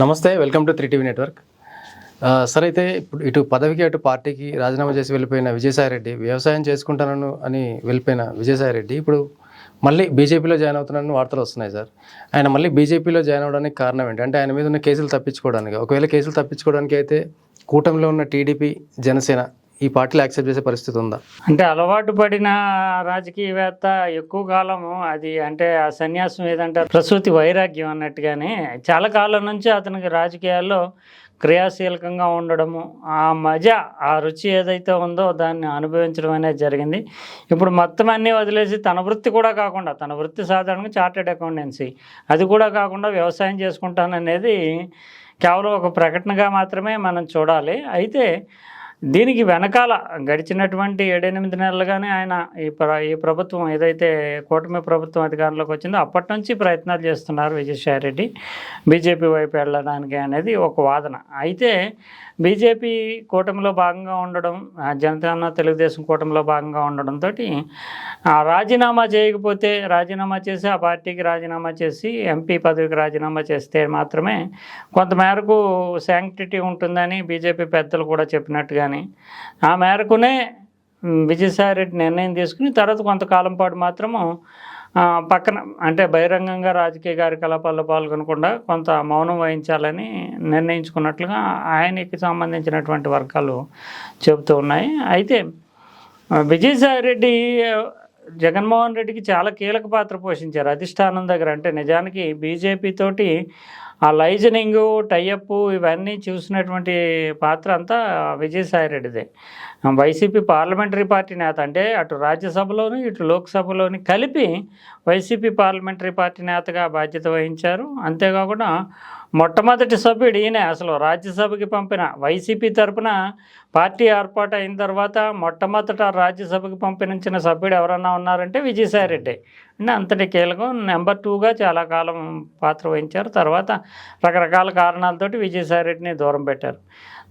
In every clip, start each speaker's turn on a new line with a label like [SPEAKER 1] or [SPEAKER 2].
[SPEAKER 1] నమస్తే welcome to three TV network. Sir అయితే ఇప్పుడు ఇటు పదవికి అటు పార్టీకి రాజీనామా చేసి వెళ్ళిపోయిన విజయసాయిరెడ్డి వ్యవసాయం చేసుకుంటానను అని వెళ్ళిపోయిన విజయసాయిరెడ్డి ఇప్పుడు మళ్ళీ బీజేపీలో జాయిన్ అవుతున్నాను వార్తలు వస్తున్నాయి సార్. ఆయన మళ్ళీ బీజేపీలో జాయిన్ అవ్వడానికి కారణం ఏంటి? అంటే ఆయన మీద ఉన్న కేసులు తప్పించుకోవడానికి ఒకవేళ కేసులు తప్పించుకోవడానికి అయితే కూటమిలో ఉన్న టీడీపీ జనసేన ఈ పార్టీలు యాక్సెప్ట్ చేసే పరిస్థితి ఉందా?
[SPEAKER 2] అంటే అలవాటు పడిన రాజకీయవేత్త ఎక్కువ కాలము అది అంటే ఆ సన్యాసం ఏదంటే ప్రసూతి వైరాగ్యం అన్నట్టుగానే చాలా కాలం నుంచి అతనికి రాజకీయాల్లో క్రియాశీలకంగా ఉండడము ఆ మజ ఆ రుచి ఏదైతే ఉందో దాన్ని అనుభవించడం అనేది జరిగింది. ఇప్పుడు మొత్తం అన్నీ వదిలేసి తన వృత్తి కూడా కాకుండా తన వృత్తి సాధారణంగా చార్టెడ్ అకౌంటెన్సీ అది కూడా కాకుండా వ్యవసాయం చేసుకుంటాననేది కేవలం ఒక ప్రకటనగా మాత్రమే మనం చూడాలి. అయితే దీనికి వెనకాల గడిచినటువంటి ఏడెనిమిది నెలలుగానే ఆయన ఈ ప్ర ఈ ప్రభుత్వం ఏదైతే కూటమి ప్రభుత్వం అధికారంలోకి వచ్చిందో అప్పటి నుంచి ప్రయత్నాలు చేస్తున్నారు విజయసాయి రెడ్డి బీజేపీ వైపు వెళ్ళడానికి అనేది ఒక వాదన. అయితే బీజేపీ కూటమిలో భాగంగా ఉండడం ఆ జనసేన తెలుగుదేశం కూటమిలో భాగంగా ఉండడంతో రాజీనామా చేయకపోతే రాజీనామా చేసి ఆ పార్టీకి రాజీనామా చేసి ఎంపీ పదవికి రాజీనామా చేస్తే మాత్రమే కొంతమేరకు శాంక్టిటీ ఉంటుందని బీజేపీ పెద్దలు కూడా చెప్పినట్టుగా కానీ ఆ మేరకునే విజయసాయిరెడ్డి నిర్ణయం తీసుకుని తర్వాత కొంతకాలం పాటు మాత్రము పక్కన అంటే బహిరంగంగా రాజకీయ కార్యకలాపాల్లో పాల్గొనకుండా కొంత మౌనం వహించాలని నిర్ణయించుకున్నట్లుగా ఆయనకి సంబంధించినటువంటి వర్గాలు చెబుతూ ఉన్నాయి. అయితే విజయసాయిరెడ్డి జగన్మోహన్ రెడ్డికి చాలా కీలక పాత్ర పోషించారు. అధిష్టానం దగ్గర అంటే నిజానికి బీజేపీ తోటి ఆ లైజనింగు టైఅప్ ఇవన్నీ చూసినటువంటి పాత్ర అంతా విజయసాయిరెడ్డిదే వైసీపీ పార్లమెంటరీ పార్టీ నేత అంటే అటు రాజ్యసభలోని ఇటు లోక్సభలోని కలిపి వైసీపీ పార్లమెంటరీ పార్టీ నేతగా బాధ్యత వహించారు. అంతేకాకుండా మొట్టమొదటి సభ్యుడు ఈయన. అసలు రాజ్యసభకి పంపిన వైసీపీ తరపున పార్టీ ఏర్పాటు అయిన తర్వాత మొట్టమొదట రాజ్యసభకి పంపించిన సభ్యుడు ఎవరన్నా ఉన్నారంటే విజయసాయిరెడ్డి. అంటే అంతటి కీలకం. నెంబర్ టూగా చాలా కాలం పాత్ర వహించారు. తర్వాత రకరకాల కారణాలతోటి విజయసాయిరెడ్డిని దూరం పెట్టారు.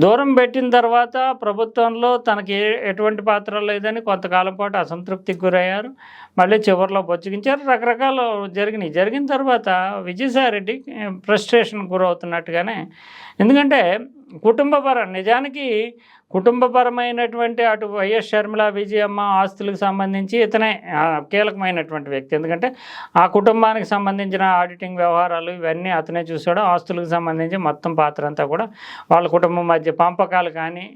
[SPEAKER 2] దూరం పెట్టిన తర్వాత ప్రభుత్వంలో తనకి ఎటువంటి పాత్ర లేదని కొంతకాలం పాటు అసంతృప్తికి గురయ్యారు. మళ్ళీ చివరిలో బొచ్చగించారు. రకరకాలు జరిగినాయి. జరిగిన తర్వాత విజయసాయిరెడ్డి eh, ఫ్రస్ట్రేషన్ గురవుతున్నట్టుగానే. ఎందుకంటే కుటుంబపరం. నిజానికి కుటుంబపరమైనటువంటి అటు వైఎస్ షర్మిల విజయమ్మ ఆస్తులకు సంబంధించి ఇతనే కీలకమైనటువంటి వ్యక్తి. ఎందుకంటే ఆ కుటుంబానికి సంబంధించిన ఆడిటింగ్ వ్యవహారాలు ఇవన్నీ అతనే చూశాడు. ఆస్తులకు సంబంధించి మొత్తం పాత్ర అంతా కూడా వాళ్ళ కుటుంబం మధ్య పంపకాలు కానీ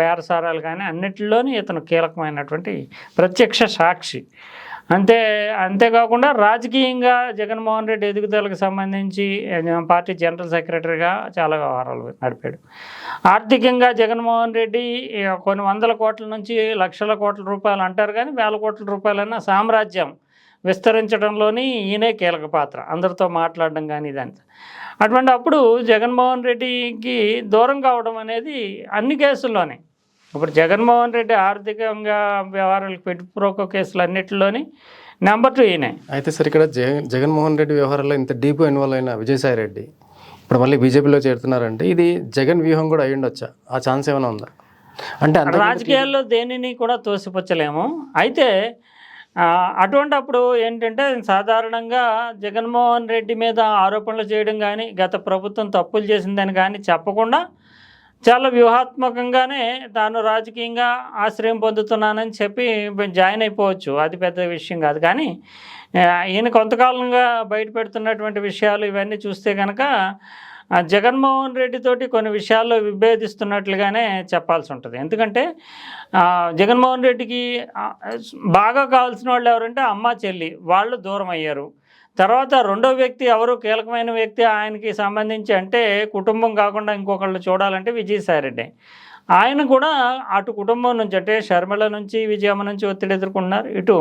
[SPEAKER 2] బేరసారాలు కానీ అన్నిటిలోని ఇతను కీలకమైనటువంటి ప్రత్యక్ష సాక్షి. అంతే అంతేకాకుండా రాజకీయంగా జగన్మోహన్ రెడ్డి ఎదుగుదలకు సంబంధించి పార్టీ జనరల్ సెక్రటరీగా చాలా వ్యవహారాలు నడిపాడు. ఆర్థికంగా జగన్మోహన్ రెడ్డి కొన్ని వందల కోట్ల నుంచి లక్షల కోట్ల రూపాయలు అంటారు కానీ వేల కోట్ల రూపాయలన్న సామ్రాజ్యం విస్తరించడంలోని ఈయనే కీలక పాత్ర. అందరితో మాట్లాడడం కానీ ఇదంతా. అటువంటి అప్పుడు జగన్మోహన్ రెడ్డికి దూరం కావడం అనేది అన్ని కేసుల్లోనే. ఇప్పుడు జగన్మోహన్ రెడ్డి ఆర్థికంగా వ్యవహారాలకు పెట్టుప్రోకో కేసులు అన్నిటిలోని నెంబర్ టూ ఈయనే.
[SPEAKER 1] అయితే సార్ ఇక్కడ జగన్ జగన్మోహన్ రెడ్డి వ్యవహారంలో ఇంత డీప్ ఇన్వాల్వ్ అయిన విజయసాయి రెడ్డి ఇప్పుడు మళ్ళీ బీజేపీలో చేరుతున్నారంటే ఇది జగన్ వ్యూహం కూడా అయి ఉండొచ్చా ఆ ఛాన్స్ ఏమైనా ఉందా? అంటే
[SPEAKER 2] రాజకీయాల్లో దేనిని కూడా తోసిపుచ్చలేము. అయితే అటువంటి అప్పుడు ఏంటంటే సాధారణంగా జగన్మోహన్ రెడ్డి మీద ఆరోపణలు చేయడం కానీ గత ప్రభుత్వం తప్పులు చేసిందని కానీ చెప్పకుండా చాలా వ్యూహాత్మకంగానే తాను రాజకీయంగా ఆశ్రయం పొందుతున్నానని చెప్పి జాయిన్ అయిపోవచ్చు. అది పెద్ద విషయం కాదు. కానీ ఈయన కొంతకాలంగా బయట పెడుతున్నటువంటి విషయాలు ఇవన్నీ చూస్తే కనుక జగన్మోహన్ రెడ్డితోటి కొన్ని విషయాల్లో విభేదిస్తున్నట్లుగానే చెప్పాల్సి ఉంటుంది. ఎందుకంటే జగన్మోహన్ రెడ్డికి బాగా కావాల్సిన వాళ్ళు ఎవరంటే అమ్మ చెల్లి. వాళ్ళు దూరం అయ్యారు. తర్వాత రెండో వ్యక్తి ఎవరు? కీలకమైన వ్యక్తి ఆయనకి సంబంధించి అంటే కుటుంబం కాకుండా ఇంకొకళ్ళు చూడాలంటే విజయసాయిరెడ్డి. ఆయన కూడా అటు కుటుంబం నుంచి అంటే షర్మిల నుంచి విజయమ్మ నుంచి ఒత్తిడి ఎదుర్కొంటున్నారు. ఇటు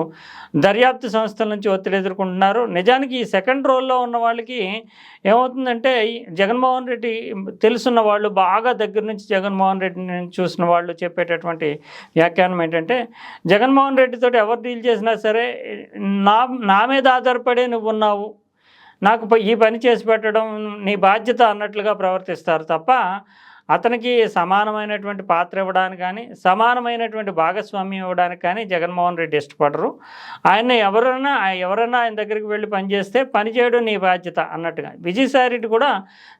[SPEAKER 2] దర్యాప్తు సంస్థల నుంచి ఒత్తిడి ఎదుర్కొంటున్నారు. నిజానికి ఈ సెకండ్ రోల్లో ఉన్న వాళ్ళకి ఏమవుతుందంటే జగన్మోహన్ రెడ్డి తెలుసున్న వాళ్ళు బాగా దగ్గర నుంచి జగన్మోహన్ రెడ్డిని చూసిన వాళ్ళు చెప్పేటటువంటి వ్యాఖ్యానం ఏంటంటే జగన్మోహన్ రెడ్డితో ఎవరు డీల్ చేసినా సరే నా నా మీద ఆధారపడే నువ్వు ఉన్నావు. నాకు ఈ పని చేసి పెట్టడం నీ బాధ్యత అన్నట్లుగా ప్రవర్తిస్తారు తప్ప అతనికి సమానమైనటువంటి పాత్ర ఇవ్వడానికి కానీ సమానమైనటువంటి భాగస్వామ్యం ఇవ్వడానికి కానీ జగన్మోహన్ రెడ్డి ఇష్టపడరు. ఆయన ఎవరైనా ఎవరైనా ఆయన దగ్గరికి వెళ్ళి పనిచేస్తే పని చేయడం నీ బాధ్యత అన్నట్టుగా. విజయసాయి రెడ్డి కూడా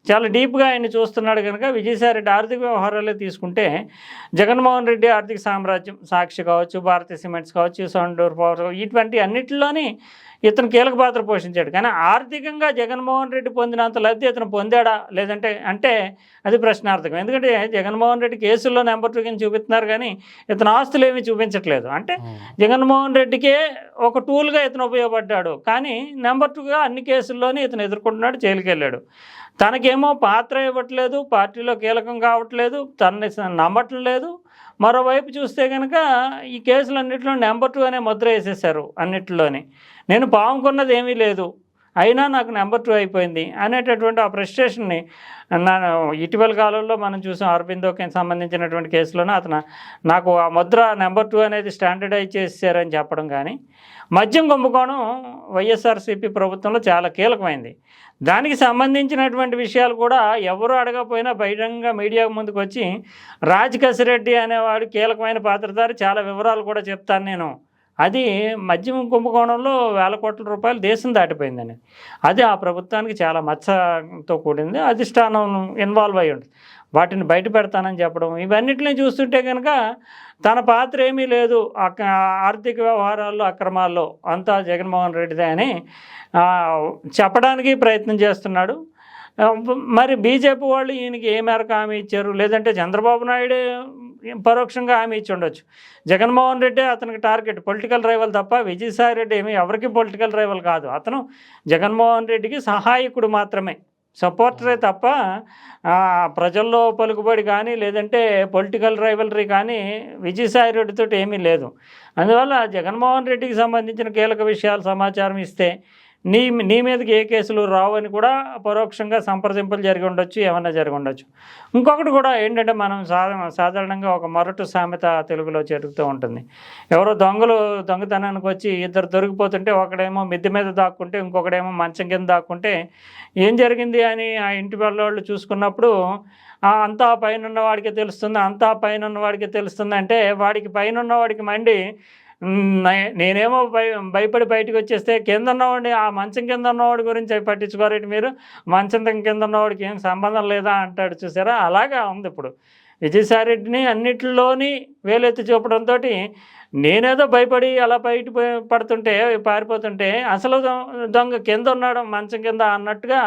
[SPEAKER 2] చాలా డీప్గా ఆయన చూస్తున్నాడు కనుక విజయసాయి రెడ్డి ఆర్థిక వ్యవహారాలే తీసుకుంటే జగన్మోహన్ రెడ్డి ఆర్థిక సామ్రాజ్యం సాక్షి కావచ్చు భారతీయ సిమెంట్స్ కావచ్చు సౌండూర్ పవర్ ఇటువంటి అన్నిటిలోని ఇతను కీలక పాత్ర పోషించాడు. కానీ ఆర్థికంగా జగన్మోహన్ రెడ్డి పొందినంత లబ్ధి ఇతను పొందాడా? లేదంటే అంటే అది ప్రశ్నార్థకం. ఎందుకంటే జగన్మోహన్ రెడ్డి కేసుల్లో నెంబర్ టూ కింద చూపిస్తున్నారు కానీ ఇతను ఆస్తులు ఏమీ చూపించట్లేదు. అంటే జగన్మోహన్ రెడ్డికే ఒక టూల్గా ఇతను ఉపయోగపడ్డాడు. కానీ నెంబర్ టూగా అన్ని కేసుల్లోనే ఇతను ఎదుర్కొంటున్నాడు జైలుకి వెళ్ళాడు తనకేమో పాత్ర ఇవ్వట్లేదు పార్టీలో కీలకం కావట్లేదు తనని నమ్మటం లేదు మరోవైపు చూస్తే కనుక ఈ కేసులన్నింటిలో నెంబర్ టూ అనే ముద్ర వేసేసారు అన్నిటిలోని. నేను పాముకున్నది ఏమీ లేదు. అయినా నాకు నెంబర్ టూ అయిపోయింది అనేటటువంటి ఆ ఫ్రస్ట్రేషన్ని నా ఇటీవల కాలంలో మనం చూసాం అరబిందోకి సంబంధించినటువంటి కేసులోనే అతను నాకు ఆ ముద్ర నెంబర్ టూ అనేది స్టాండర్డైజ్ చేశారని చెప్పడం కానీ మద్యం కుంభకోణం వైఎస్ఆర్సీపీ ప్రభుత్వంలో చాలా కీలకమైంది. దానికి సంబంధించినటువంటి విషయాలు కూడా ఎవరు అడగకపోయినా బహిరంగ మీడియా ముందుకు వచ్చి రాజ్ కసిరెడ్డి అనేవాడు కీలకమైన పాత్రధారి చాలా వివరాలు కూడా చెప్తాను నేను. అది మద్యం కుంభకోణంలో వేల కోట్ల రూపాయలు దేశం దాటిపోయిందని. అది ఆ ప్రభుత్వానికి చాలా మచ్చతో కూడింది అధిష్టానం ఇన్వాల్వ్ అయి ఉంటుంది. వాటిని బయట పెడతానని చెప్పడం ఇవన్నిటిని చూస్తుంటే కనుక తన పాత్ర ఏమీ లేదు. ఆర్థిక వ్యవహారాల్లో అక్రమాల్లో అంతా జగన్మోహన్ రెడ్డిదే అని చెప్పడానికి ప్రయత్నం చేస్తున్నాడు. మరి బీజేపీ వాళ్ళు ఈయనకి ఏ మేరకు హామీ ఇచ్చారు? లేదంటే చంద్రబాబు నాయుడు పరోక్షంగా హామీ ఇచ్చి ఉండొచ్చు. జగన్మోహన్ రెడ్డి అతనికి టార్గెట్ పొలిటికల్ రైవల్ తప్ప విజయసాయి రెడ్డి ఏమి ఎవరికి పొలిటికల్ రైవల్ కాదు. అతను జగన్మోహన్ రెడ్డికి సహాయకుడు మాత్రమే. సపోర్టరే తప్ప ప్రజల్లో పలుకుబడి కానీ లేదంటే పొలిటికల్ రైవలరీ కానీ విజయసాయి రెడ్డితో ఏమీ లేదు. అందువల్ల జగన్మోహన్ రెడ్డికి సంబంధించిన కీలక విషయాలు సమాచారం ఇస్తే నీ నీ మీదకి ఏ కేసులు రావు అని కూడా పరోక్షంగా సంప్రదింపులు జరిగి ఉండొచ్చు ఏమన్నా జరిగి ఉండొచ్చు. ఇంకొకటి కూడా ఏంటంటే మనం సాధ సాధారణంగా ఒక మొరటు సామెత తెలుగులో జరుగుతూ ఉంటుంది. ఎవరో దొంగలు దొంగతనానికి వచ్చి ఇద్దరు దొరికిపోతుంటే ఒకడేమో మిద్దె మీద దాక్కుంటే ఇంకొకడేమో మంచం కింద దాక్కుంటే ఏం జరిగింది అని ఆ ఇంటి వాళ్ళ వాళ్ళు చూసుకున్నప్పుడు అంతా పైన ఉన్నవాడికి తెలుస్తుంది అంతా పైన ఉన్నవాడికి తెలుస్తుంది అంటే వాడికి పైన ఉన్నవాడికి మండి నేనేమో భయ భయపడి బయటకు వచ్చేస్తే కింద ఉన్నవాడిని ఆ మంచం కింద ఉన్నవాడి గురించి పట్టించుకోరేటి మీరు? మంచం కింద ఉన్నవాడికి ఏం సంబంధం లేదా అంటాడు చూసారా? అలాగా ఉంది ఇప్పుడు. విజయసాయి రెడ్డిని అన్నిటిలోని వేలెత్తి చూపడంతో నేనేదో భయపడి అలా బయట పడుతుంటే పారిపోతుంటే అసలు దొంగ కింద ఉన్నాడు మంచం కింద అన్నట్టుగా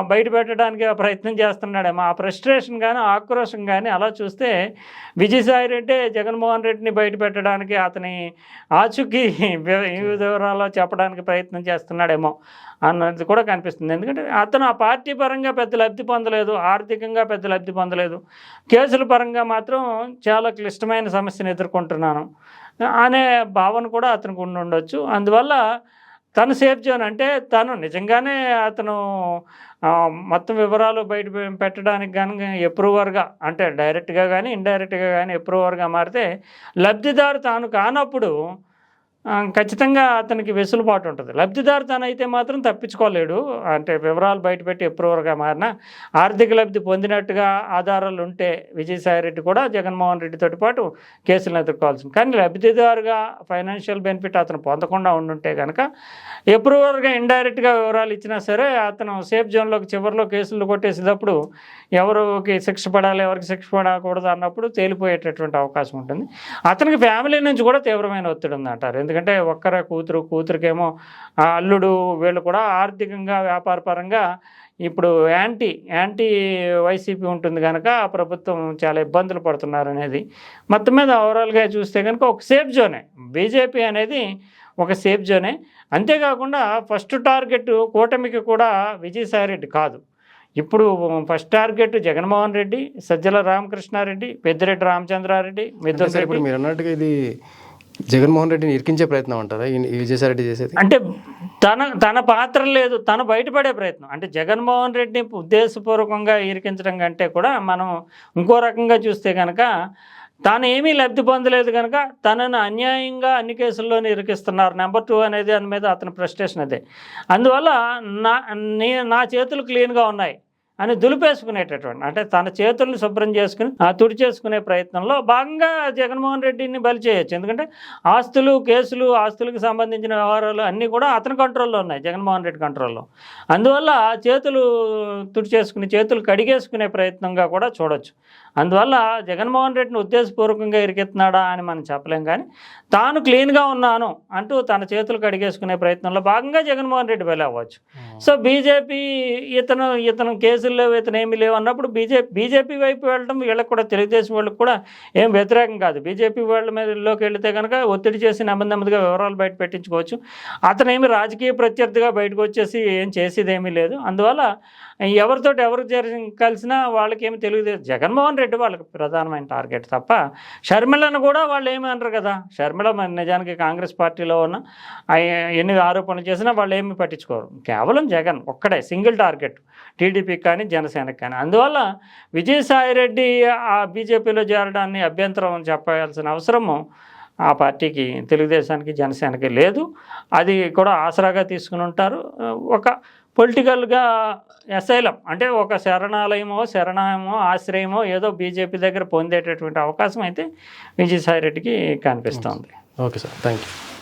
[SPEAKER 2] బయట పెట్టడానికి ప్రయత్నం చేస్తున్నాడేమో ఆ ఫ్రస్ట్రేషన్ కానీ ఆక్రోషం కానీ అలా చూస్తే విజయసాయి రెడ్డి జగన్మోహన్ రెడ్డిని బయట పెట్టడానికి అతని ఆచూకీ వి- ఈ వివరాలు చెప్పడానికి ప్రయత్నం చేస్తున్నాడేమో అన్నది కూడా కనిపిస్తుంది. ఎందుకంటే అతను ఆ పార్టీ పరంగా పెద్ద లబ్ధి పొందలేదు ఆర్థికంగా పెద్ద లబ్ధి పొందలేదు. కేసుల పరంగా మాత్రం చాలా క్లిష్టమైన సమస్యను ఎదుర్కొంటున్నాను. అనే భావన కూడా అతనికి ఉండి ఉండొచ్చు అందువల్ల తను సేఫ్ జోన్ అంటే తను నిజంగానే అతను మొత్తం వివరాలు బయట పెట్టడానికి కనుక ఎప్రూవర్గా అంటే డైరెక్ట్గా కానీ ఇండైరెక్ట్గా కానీ ఎప్రూవర్గా మారితే లబ్ధిదారు తాను కానప్పుడు ఖచ్చితంగా అతనికి వెసులుబాటు ఉంటుంది. లబ్ధిదారు తనైతే మాత్రం తప్పించుకోలేడు. అంటే వివరాలు బయటపెట్టి ఎప్రూవర్గా మారిన ఆర్థిక లబ్ధి పొందినట్టుగా ఆధారాలు ఉంటే విజయసాయి రెడ్డి కూడా జగన్మోహన్ రెడ్డితో పాటు కేసులను ఎదుర్కోవాల్సింది. కానీ లబ్ధిదారుగా ఫైనాన్షియల్ బెనిఫిట్ అతను పొందకుండా ఉండుంటే కనుక ఎప్రూవర్గా ఇండైరెక్ట్గా వివరాలు ఇచ్చినా సరే అతను సేఫ్ జోన్లోకి చివరిలో కేసులు కొట్టేసేటప్పుడు ఎవరికి శిక్ష పడాలి ఎవరికి శిక్ష పడకూడదు అన్నప్పుడు తేలిపోయేటటువంటి అవకాశం ఉంటుంది. అతనికి ఫ్యామిలీ నుంచి కూడా తీవ్రమైన ఒత్తిడి ఉందంటారు. ఎందుకంటే ఎందుకంటే ఒక్కరే కూతురు కూతురికేమో ఆ అల్లుడు వీళ్ళు కూడా ఆర్థికంగా వ్యాపారపరంగా ఇప్పుడు యాంటీ యాంటీ వైసీపీ ఉంటుంది కనుక ఆ ప్రభుత్వం చాలా ఇబ్బందులు పడుతున్నారు అనేది మొత్తం మీద ఓవరాల్గా చూస్తే కనుక ఒక సేఫ్ జోనే బీజేపీ అనేది ఒక సేఫ్ జోనే అంతేకాకుండా ఫస్ట్ టార్గెట్ కూటమికి కూడా విజయసాయి రెడ్డి కాదు. ఇప్పుడు ఫస్ట్ టార్గెట్ జగన్మోహన్ రెడ్డి సజ్జల రామకృష్ణారెడ్డి పెద్దిరెడ్డి రామచంద్రారెడ్డి
[SPEAKER 1] మీరు అన్నట్టుగా ఇది జగన్మోహన్ రెడ్డిని ఇరికించే ప్రయత్నం అంటారా? విజయసాయిరెడ్డి చేసేది?
[SPEAKER 2] అంటే తన తన పాత్ర లేదు తను బయటపడే ప్రయత్నం. అంటే జగన్మోహన్ రెడ్డిని ఉద్దేశపూర్వకంగా ఇరికించడం కంటే కూడా మనం ఇంకో రకంగా చూస్తే కనుక తాను ఏమీ లబ్ధి పొందలేదు కనుక తనను అన్యాయంగా అన్ని కేసుల్లోనే ఇరికిస్తున్నారు. నెంబర్ టూ అనేది దాని మీద అతని ఫ్రస్ట్రేషన్ అదే. అందువల్ల నా నా చేతులు క్లీన్గా ఉన్నాయి. అని దులిపేసుకునేటటువంటి అంటే తన చేతుల్ని శుభ్రం చేసుకుని ఆ తుడి చేసుకునే ప్రయత్నంలో భాగంగా జగన్మోహన్ రెడ్డిని బలి చేయొచ్చు. ఎందుకంటే ఆస్తులు కేసులు ఆస్తులకు సంబంధించిన వ్యవహారాలు అన్నీ కూడా అతని కంట్రోల్లో ఉన్నాయి జగన్మోహన్ రెడ్డి కంట్రోల్లో. అందువల్ల చేతులు తుడి చేసుకుని చేతులు కడిగేసుకునే ప్రయత్నంగా కూడా చూడొచ్చు. అందువల్ల జగన్మోహన్ రెడ్డిని ఉద్దేశపూర్వకంగా ఇరికెత్తున్నాడా అని మనం చెప్పలేం కానీ తాను క్లీన్గా ఉన్నాను అంటూ తన చేతులు కడిగేసుకునే ప్రయత్నంలో భాగంగా జగన్మోహన్ రెడ్డి బలి అవ్వచ్చు. సో బీజేపీ ఇతను ఇతను కేసులు లేవు ఇతను ఏమీ లేవు అన్నప్పుడు బీజేపీ బీజేపీ వైపు వెళ్ళడం వీళ్ళకి కూడా తెలుగుదేశం వాళ్ళకి కూడా ఏం వ్యతిరేకం కాదు. బీజేపీ వాళ్ళ మీదలోకి వెళితే కనుక ఒత్తిడి చేసి నెమ్మది నెమ్మదిగా వివరాలు బయట పెట్టించుకోవచ్చు. అతను ఏమి రాజకీయ ప్రత్యర్థిగా బయటకు వచ్చేసి ఏం చేసేది ఏమీ లేదు. అందువల్ల ఎవరితోటి ఎవరు జరి కలిసినా వాళ్ళకేమి తెలుగుదేశం జగన్మోహన్ రెడ్డి వాళ్ళకి ప్రధానమైన టార్గెట్ తప్ప షర్మిలను కూడా వాళ్ళు ఏమి అనరు కదా. షర్మిల నిజానికి కాంగ్రెస్ పార్టీలో ఉన్న ఎన్ని ఆరోపణలు చేసినా వాళ్ళు ఏమి పట్టించుకోరు. కేవలం జగన్ ఒక్కడే సింగిల్ టార్గెట్ టీడీపీకి కానీ జనసేనకి కానీ. అందువల్ల విజయసాయిరెడ్డి ఆ బీజేపీలో చేరడాన్ని అభ్యంతరం చెప్పాల్సిన అవసరము ఆ పార్టీకి తెలుగుదేశానికి జనసేనకి లేదు. అది కూడా ఆసరాగా తీసుకుని ఉంటారు. ఒక పొలిటికల్గా ఎస్ఐలం అంటే ఒక శరణాలయమో శరణమో ఆశ్రయమో ఏదో బీజేపీ దగ్గర పొందేటటువంటి అవకాశం అయితే విజయసాయి రెడ్డికి కనిపిస్తుంది.
[SPEAKER 1] Okay sir. Thank you